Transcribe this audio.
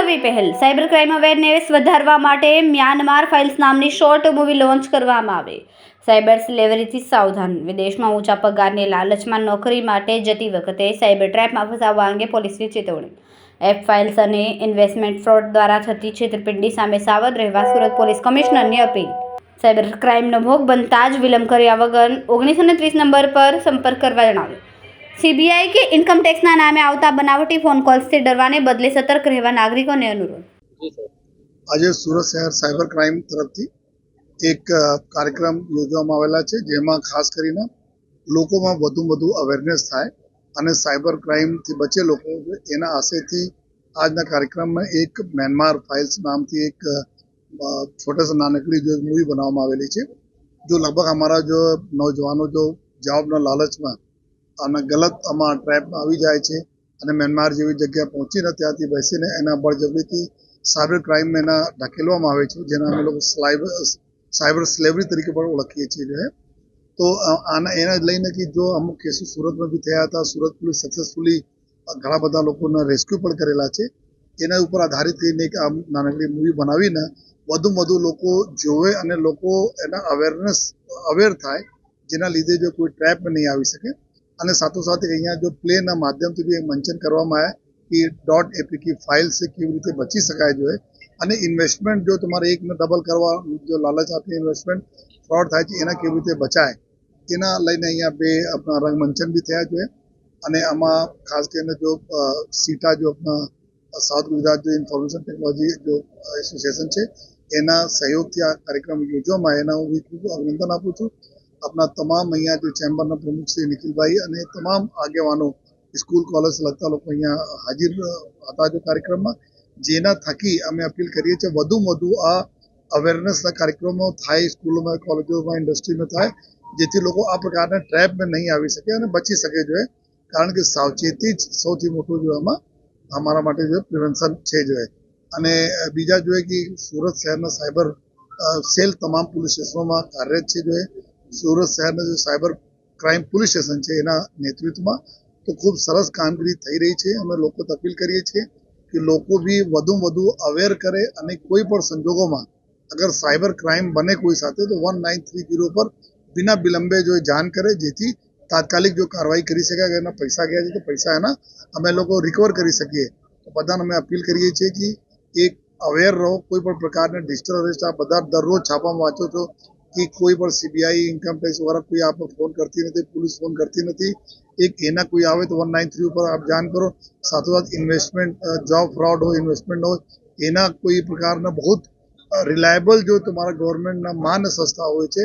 નવી પહેલ. Cyber crime awareness વધારવા માટે મ્યાનમાર ફાઇલ્સ નામની શોર્ટ મૂવી લોન્ચ કરવામાં આવી. સાયબર સ્લેવરીથી સાવધાન. વિદેશમાં ઊંચા પગારની લાલચમાં નોકરી માટે જતી વખતે સાયબર ટ્રેપમાં ફસાવવા અંગે પોલીસની ચેતવણી. એપ ફાઇલ્સ અને ઇન્વેસ્ટમેન્ટ ફ્રોડ દ્વારા થતી છેતરપિંડી સામે સાવધ રહેવા સુરત પોલીસ કમિશનરની અપીલ. સાયબર ક્રાઇમનો ભોગ બનતા જ વિલંબ કર્યા વગર ઓગણીસો ત્રીસ નંબર પર સંપર્ક કરવા જણાવ્યું. સીબીઆઈ કે ઇન્કમ ટેક્સના નામે આવતા બનાવટી ફોન કોલ્સથી ડરવાને બદલે સતર્ક રહેવા નાગરિકોને અનુરોધ. આજે સુરત શહેર સાયબર ક્રાઇમ તરફથી એક કાર્યક્રમ યોજવામાં આવેલા છે જેમાં ખાસ કરીને લોકોમાં વધુ વધુ અવેરનેસ થાય અને સાયબર ક્રાઇમથી બચે લોકો એના આશયથી આજના કાર્યક્રમમાં એક મ્યાનમાર ફાઇલ્સ નામથી એક છોટા નાનકડી જો મૂવી બનાવવામાં આવેલી છે જો લગભગ અમારા જો નવજવાનો જો જવાબના લાલચમાં અને ગલત આમાં ટ્રેપમાં આવી જાય છે અને મ્યાનમાર જેવી જગ્યા પહોંચીને ત્યાંથી બેસીને એના બળજબરીથી સાયબર ક્રાઇમ એના ધકેલવામાં આવે છે, જેના અમે લોકો સ્લાઇબર સાયબર સ્લેવરી તરીકે પણ ઓળખીએ છીએ. તો આના, એને લઈને કે જો અમુક કેસો સુરતમાં બી થયા હતા, સુરત પોલીસ સક્સેસફુલી ઘણા બધા લોકોના રેસ્ક્યુ પણ કરેલા છે. એના ઉપર આધારિત થઈને એક આમ નાનકડી મૂવી બનાવીને વધુ વધુ લોકો જોવે અને લોકો એના અવેરનેસ અવેર થાય, જેના લીધે જો કોઈ ટ્રેપ નહીં આવી શકે. અને સાથોસાથ અહીંયા જો પ્લેના માધ્યમથી બી મંચન કરવામાં આવ્યા કે ડોટ એપીકી ફાઇલ છે, કેવી રીતે બચી શકાય જોઈએ અને ઇન્વેસ્ટમેન્ટ જો તમારે એકને ડબલ કરવા જો લાલચ આપી ઇન્વેસ્ટમેન્ટ ફ્રોડ થાય છે, એના કેવી રીતે બચાય? એના લઈને અહીંયા બે આપણા રંગમંચન બી થયા જોઈએ અને આમાં ખાસ કરીને જો સીટા જો આપણા સાઉથ ગુજરાત જો ઇન્ફોર્મેશન ટેકનોલોજી જો એસોસિએશન છે, એના સહયોગથી આ કાર્યક્રમ યોજવામાં એના હું ખૂબ અભિનંદન આપું છું. આપણા તમામ અહીંયા જે ચેમ્બરના પ્રમુખ શ્રી નિખિલભાઈ અને તમામ આગેવાનો, સ્કૂલ, કોલેજ લગતા લોકો અહીંયા હાજર હતા જો કાર્યક્રમમાં. જેના થકી અમે અપીલ કરીએ છીએ વધુમાં વધુ આ અવેરનેસના કાર્યક્રમો થાય, સ્કૂલોમાં, કોલેજોમાં ઇન્ડસ્ટ્રીમાં થાય, જેથી લોકો આ પ્રકારના ટ્રેપમાં નહીં આવી શકે અને બચી શકે જોઈએ. કારણ કે સાવચેતી જ સૌથી મોટું જો અમારા માટે જો પ્રિવેન્શન છે જોઈએ. અને બીજા જોઈએ કે સુરત શહેરના સાયબર સેલ તમામ પોલીસ સ્ટેશનોમાં કાર્યરત છે જોઈએ. સુરત શહેરના જે સાયબર ક્રાઇમ પોલીસ સ્ટેશન છે એના નેતૃત્વમાં તો ખૂબ સરસ કામગીરી થઈ રહી છે. અમે લોકો અપીલ કરીએ છીએ કે લોકો બી વધુ વધુ અવેર કરે અને કોઈ પણ સંજોગોમાં અગર સાયબર ક્રાઇમ બને કોઈ સાથે તો વન નાઇન થ્રી જીરો પર વિના વિલંબે જો જાણ કરે, જેથી તાત્કાલિક જો કાર્યવાહી કરી શકાય એના પૈસા ગયા છે તો પૈસા એના અમે લોકો રિકવર કરી શકીએ. તો બધાને અમે અપીલ કરીએ છીએ કે એક અવેર રહો, કોઈ પણ પ્રકારના ડિજિટલ અરેસ્ટ આ બધા દરરોજ છાપામાં વાંચો છો કે કોઈ પણ સીબીઆઈ ઇન્કમ ટેક્સ વાળા કોઈ આપણે ફોન કરતી નથી પોલીસ ફોન કરતી નથી, એક એના કોઈ આવે તો વન નાઇન થ્રી ઉપર આપ જાણ કરો. સાથોસાથ ઇન્વેસ્ટમેન્ટ જોબ ફ્રોડ હોય ઇન્વેસ્ટમેન્ટ હોય, એના કોઈ પ્રકારના બહુ રિલાયબલ જો તમારા ગવર્મેન્ટના માન સંસ્થા હોય છે